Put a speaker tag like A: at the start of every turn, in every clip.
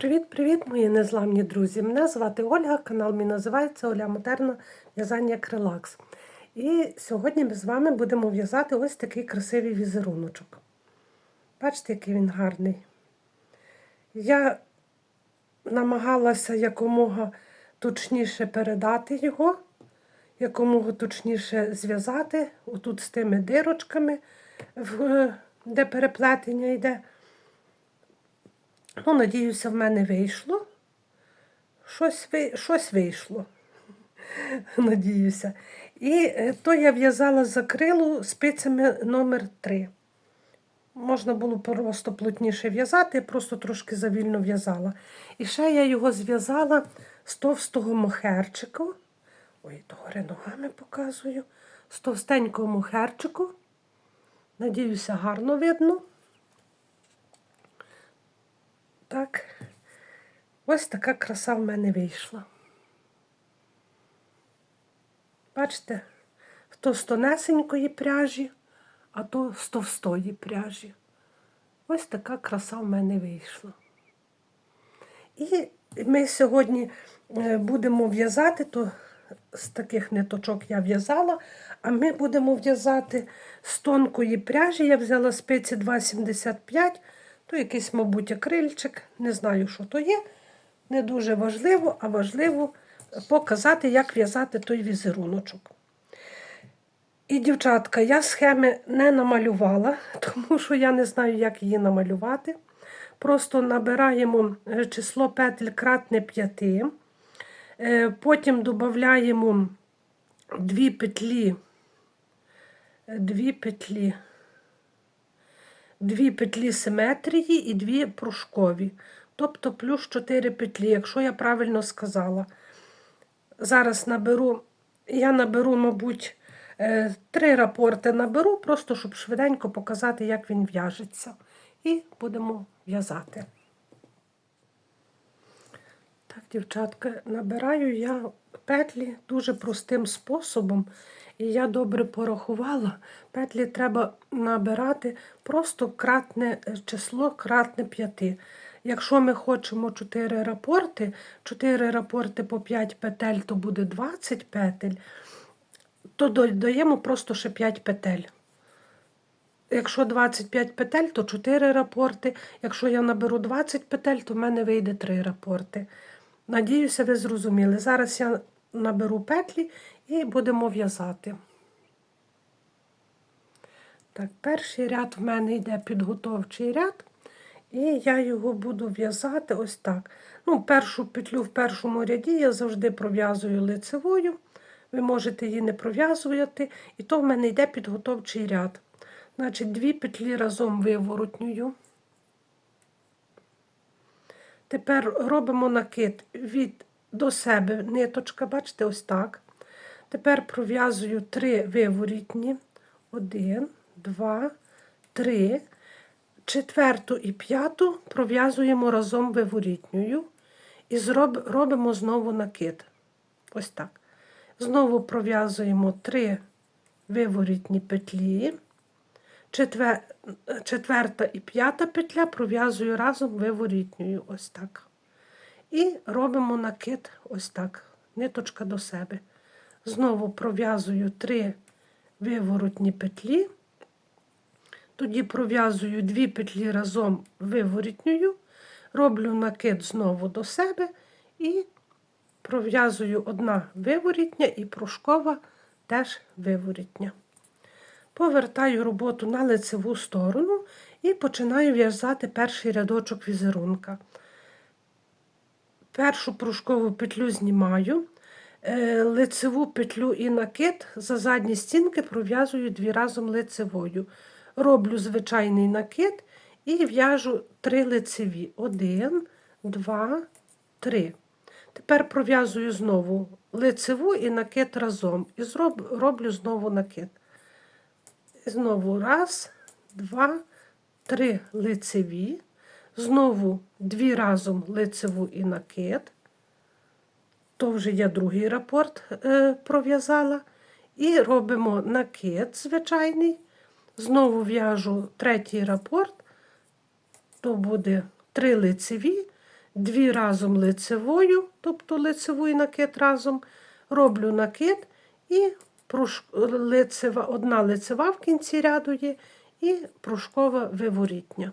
A: Привіт-привіт, мої незламні друзі! Мене звати Ольга, канал мій називається Оля Модерна в'язання Крелакс. І сьогодні ми з вами будемо в'язати ось такий красивий візеруночок. Бачите, який він гарний. Я намагалася якомога точніше передати його, якомога точніше зв'язати, отут з тими дирочками, де переплетення йде. Ну, надіюся, в мене вийшло. Щось, ви- щось вийшло. Надіюся. І е, то я в'язала закрилу спицями номер 3 Можна було просто плотніше в'язати, просто трошки завільно в'язала. І ще я його зв'язала з товстого мохерчику. Ой, догори ногами показую. З товстенького мохерчику. Надіюся, гарно видно. Так, ось така краса в мене вийшла. Бачите, то з тонесенької пряжі, а то з товстої пряжі. Ось така краса в мене вийшла. І ми сьогодні е, будемо в'язати, то з таких ниточок я в'язала, а ми будемо в'язати з тонкої пряжі. Я взяла спиці 2,75, то якийсь, мабуть, акрильчик, не знаю, що то є. Не дуже важливо, а важливо показати, як в'язати той візеруночок. І, дівчатка, я схеми не намалювала, тому що я не знаю, як її намалювати. Просто набираємо е, число петель кратне 5, е, потім додаємо дві петлі, е, дві петлі, дві петлі симетрії і дві пружкові. Тобто плюс 4 петлі, якщо я правильно сказала. Зараз наберу, я наберу, мабуть, е, три рапорти наберу, просто щоб швиденько показати, як він в'яжеться. І будемо в'язати. Так, дівчатка, набираю я петлі дуже простим способом. І я добре порахувала, петлі треба набирати просто кратне е, число, кратне 5. Якщо ми хочемо 4 рапорти, 4 рапорти по 5 петель, то буде 20 петель, то додаємо просто ще 5 петель. Якщо 25 петель, то 4 рапорти. Якщо я наберу 20 петель, то в мене вийде 3 рапорти. Надіюся, ви зрозуміли. Зараз я наберу петлі і будемо в'язати. Так, перший ряд в мене йде підготовчий ряд. І я його буду в'язати ось так. Ну, Першу петлю в першому ряді я завжди пров'язую лицевою. Ви можете її не пров'язувати. І то в мене йде підготовчий ряд. Значить, дві петлі разом виворотньою. Тепер робимо накид від до себе ниточка, бачите, ось так. Тепер пров'язую три виворітні. Один, два, три. Четверту і п'яту пров'язуємо разом виворітньою і зроб, робимо знову накид. Ось так. Знову пров'язуємо три виворітні петлі. Четвер, четверта і п'ята петля пров'язую разом виворітньою. Ось так. І робимо накид ось так. Ниточка до себе. Знову пров'язую три виворотні петлі. Тоді пров'язую дві петлі разом виворітньою, роблю накид знову до себе і пров'язую одна виворітня і пружкова теж виворітня. Повертаю роботу на лицеву сторону і починаю в'язати перший рядочок візерунка. Першу пружкову петлю знімаю, е, лицеву петлю і накид за задні стінки пров'язую дві разом лицевою роблю звичайний накид і в'яжу три лицеві. Один, два, три. Тепер пров'язую знову лицеву і накид разом. І роблю знову накид. Знову раз, два, три лицеві. Знову дві разом лицеву і накид. То вже я другий рапорт е, пров'язала. І робимо накид звичайний. Знову в'яжу третій рапорт, то буде три лицеві, дві разом лицевою, тобто лицевий накид разом, роблю накид і лицева, одна лицева в кінці ряду є і пружкова виворітня.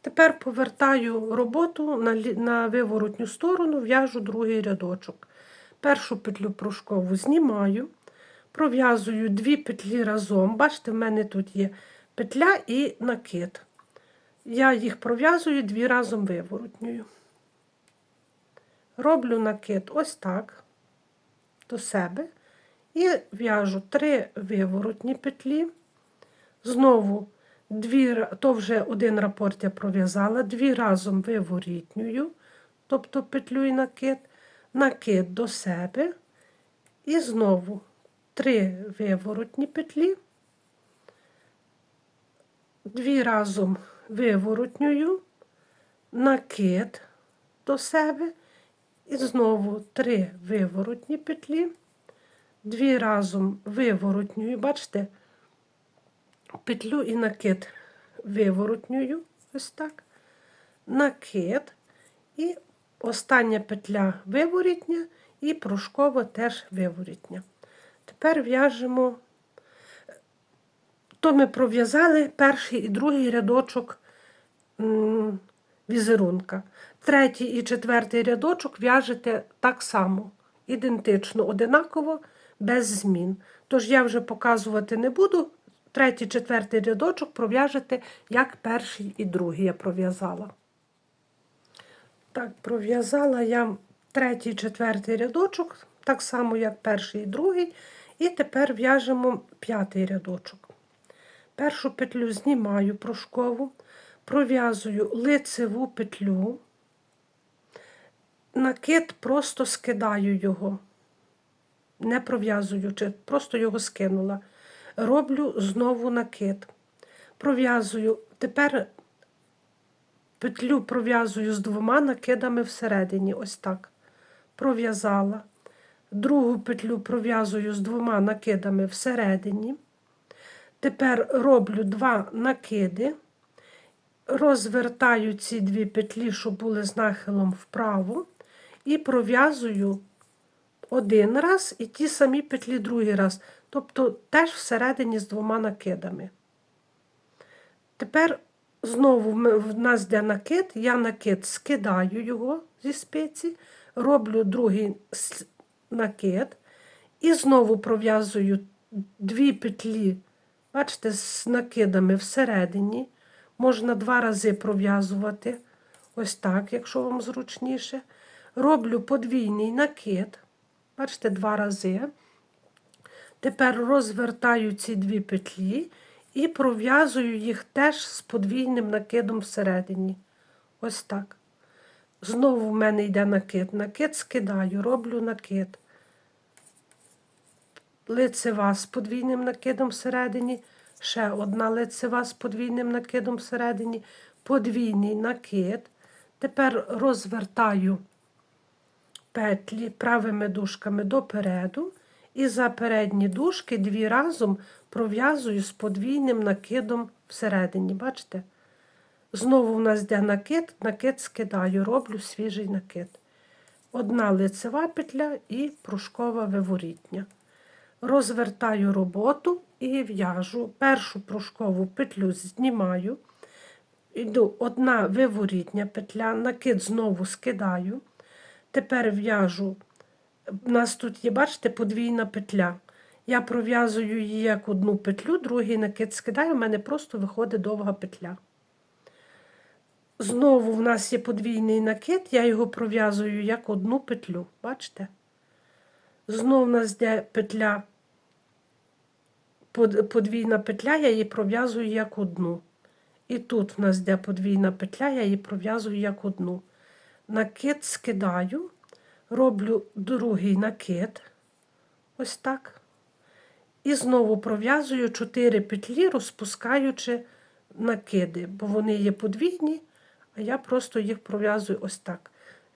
A: Тепер повертаю роботу на, на виворотню сторону, в'яжу другий рядочок. Першу петлю пружкову знімаю, пров'язую дві петлі разом. Бачите, в мене тут є петля і накид. Я їх пров'язую дві разом виворотньою. Роблю накид ось так до себе і в'яжу три виворотні петлі. Знову дві, то вже один рапорт я пров'язала, дві разом виворітнюю, тобто петлю і накид, накид до себе. І знову три виворотні петлі, дві разом виворотнюю, накид до себе, і знову три виворотні петлі, дві разом виворотнюю, бачите, петлю і накид виворотнюю, ось так, накид, і остання петля виворітня, і пружкова теж виворітня. Тепер в'яжемо, то ми пров'язали перший і другий рядочок візерунка. Третій і четвертий рядочок в'яжете так само, ідентично, одинаково, без змін. Тож я вже показувати не буду. Третій, четвертий рядочок пров'яжете, як перший і другий я пров'язала. Так, пров'язала я третій, четвертий рядочок, так само, як перший і другий. І тепер в'яжемо п'ятий рядочок. Першу петлю знімаю пружкову, пров'язую лицеву петлю, накид просто скидаю його, не пров'язуючи, просто його скинула. Роблю знову накид. Пров'язую, тепер петлю пров'язую з двома накидами всередині, ось так. Пров'язала. Другу петлю пров'язую з двома накидами всередині. Тепер роблю два накиди, розвертаю ці дві петлі, щоб були з нахилом вправо, і пров'язую один раз і ті самі петлі другий раз. Тобто теж всередині з двома накидами. Тепер знову в нас йде накид, я накид скидаю його зі спиці, роблю другий накид і знову пров'язую дві петлі, бачите, з накидами всередині. Можна два рази пров'язувати, ось так, якщо вам зручніше. Роблю подвійний накид, бачите, два рази. Тепер розвертаю ці дві петлі і пров'язую їх теж з подвійним накидом всередині. Ось так. Знову в мене йде накид. Накид скидаю, роблю накид. Лицева з подвійним накидом всередині. Ще одна лицева з подвійним накидом всередині. Подвійний накид. Тепер розвертаю петлі правими дужками допереду. І за передні дужки дві разом пров'язую з подвійним накидом всередині. Бачите? Знову в нас йде накид, накид скидаю, роблю свіжий накид. Одна лицева петля і пружкова виворітня. Розвертаю роботу і в'яжу. Першу пружкову петлю знімаю. Йду одна виворітня петля, накид знову скидаю. Тепер в'яжу. У нас тут є, бачите, подвійна петля. Я пров'язую її як одну петлю, другий накид скидаю, у мене просто виходить довга петля. Знову в нас є подвійний накид, я його пров'язую як одну петлю. Бачите? Знову в нас йде петля, под- подвійна петля, я її пров'язую як одну. І тут в нас йде подвійна петля, я її пров'язую як одну. Накид скидаю, роблю другий накид. Ось так. І знову пров'язую 4 петлі, розпускаючи накиди, бо вони є подвійні, а я просто їх пров'язую ось так.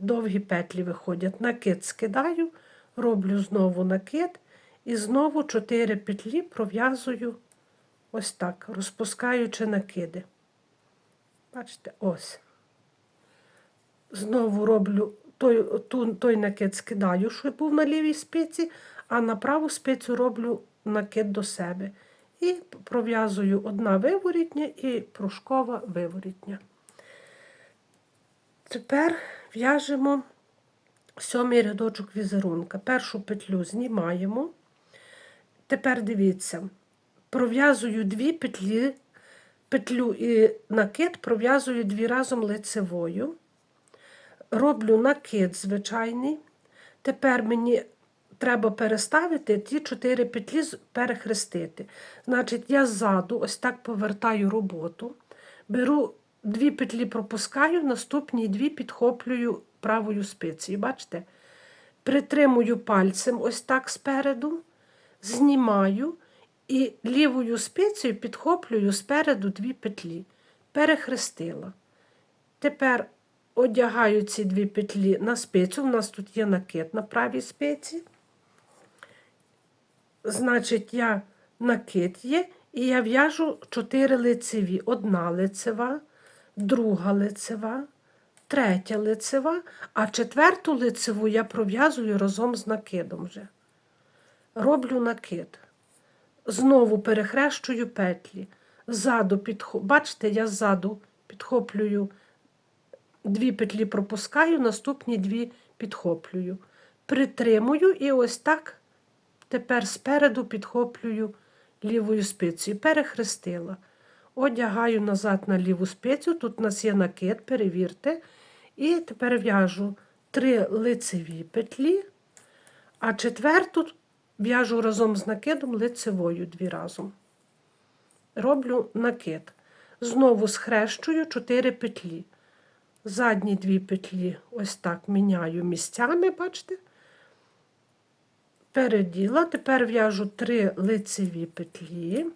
A: Довгі петлі виходять. Накид скидаю, роблю знову накид і знову 4 петлі пров'язую ось так, розпускаючи накиди. Бачите, ось. Знову роблю той, ту, той накид скидаю, що був на лівій спиці, а на праву спицю роблю накид до себе. І пров'язую одна виворітня і пружкова виворітня. Тепер в'яжемо сьомий рядочок візерунка. Першу петлю знімаємо. Тепер дивіться, пров'язую дві петлі, петлю і накид пров'язую дві разом лицевою. Роблю накид звичайний. Тепер мені треба переставити ті чотири петлі, перехрестити. Значить, я ззаду ось так повертаю роботу, беру дві петлі, пропускаю, наступні дві підхоплюю правою спицею. Бачите? Притримую пальцем ось так спереду, знімаю і лівою спицею підхоплюю спереду дві петлі. Перехрестила. Тепер одягаю ці дві петлі на спицю. У нас тут є накид на правій спиці. Значить, я накид є, і я в'яжу чотири лицеві. Одна лицева, друга лицева, третя лицева, а четверту лицеву я пров'язую разом з накидом вже. Роблю накид. Знову перехрещую петлі. Ззаду підхо... Бачите, я ззаду підхоплюю дві петлі пропускаю, наступні дві підхоплюю. Притримую і ось так тепер спереду підхоплюю лівою спицею. Перехрестила. Одягаю назад на ліву спицю. Тут у нас є накид, перевірте. І тепер в'яжу три лицеві петлі, а четверту в'яжу разом з накидом лицевою дві разом. Роблю накид. Знову схрещую 4 петлі. Задні дві петлі ось так міняю місцями, бачите? Переділа. Тепер в'яжу три лицеві петлі.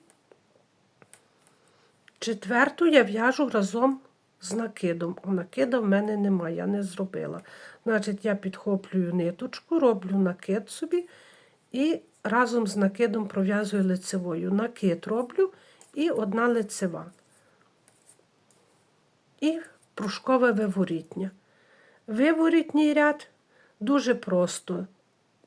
A: Четверту я в'яжу разом з накидом. А накида в мене немає, я не зробила. Значить, я підхоплюю ниточку, роблю накид собі і разом з накидом пров'язую лицевою. Накид роблю і одна лицева. І пружкове виворітня. Виворітній ряд дуже просто.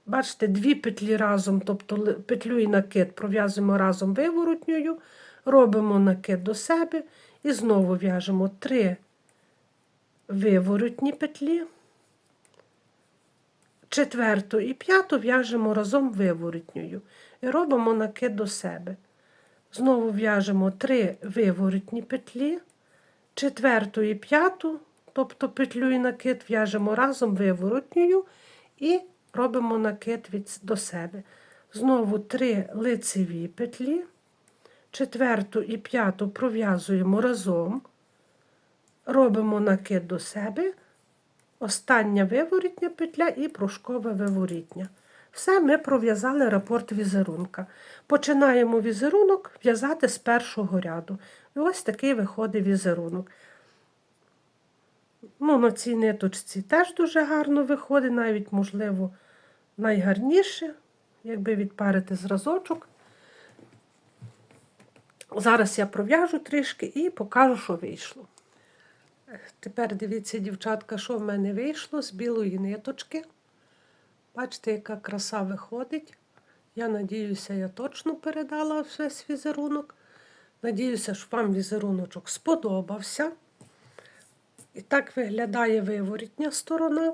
A: Бачите, дві петлі разом, тобто петлю і накид пров'язуємо разом виворотньою, робимо накид до себе і знову в'яжемо три виворотні петлі. Четверту і п'яту в'яжемо разом виворотньою і робимо накид до себе. Знову в'яжемо три виворотні петлі, четверту і п'яту, тобто петлю і накид в'яжемо разом виворотньою і робимо накид від, до себе. Знову три лицеві петлі, четверту і п'яту пров'язуємо разом, робимо накид до себе, остання виворітня петля і пружкове виворітня. Все ми пров'язали рапорт візерунка. Починаємо візерунок в'язати з першого ряду. І ось такий виходить візерунок. Ну, на цій ниточці теж дуже гарно виходить, навіть, можливо, найгарніше, якби відпарити зразочок. Зараз я пров'яжу трішки і покажу, що вийшло. Тепер дивіться, дівчатка, що в мене вийшло з білої ниточки. Бачите, яка краса виходить. Я надіюся, я точно передала весь візерунок. Надіюся, що вам візеруночок сподобався. І так виглядає виворітня сторона.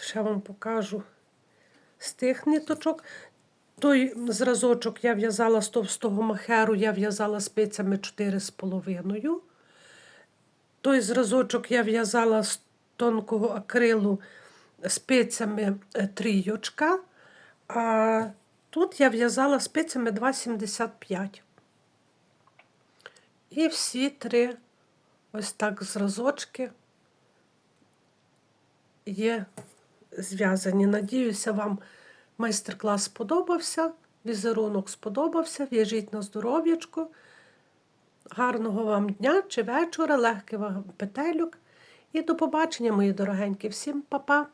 A: Ще вам покажу з тих ниточок. Той зразочок я в'язала з товстого махеру, я в'язала спицями 4,5. Той зразочок я в'язала з тонкого акрилу спицями е, трійочка, а тут я в'язала спицями 2,75. І всі три ось так зразочки є зв'язані. Надіюся, вам майстер-клас сподобався, візерунок сподобався. В'яжіть на здоров'ячко. Гарного вам дня чи вечора, легких вам петельок. І до побачення, мої дорогенькі. Всім па-па!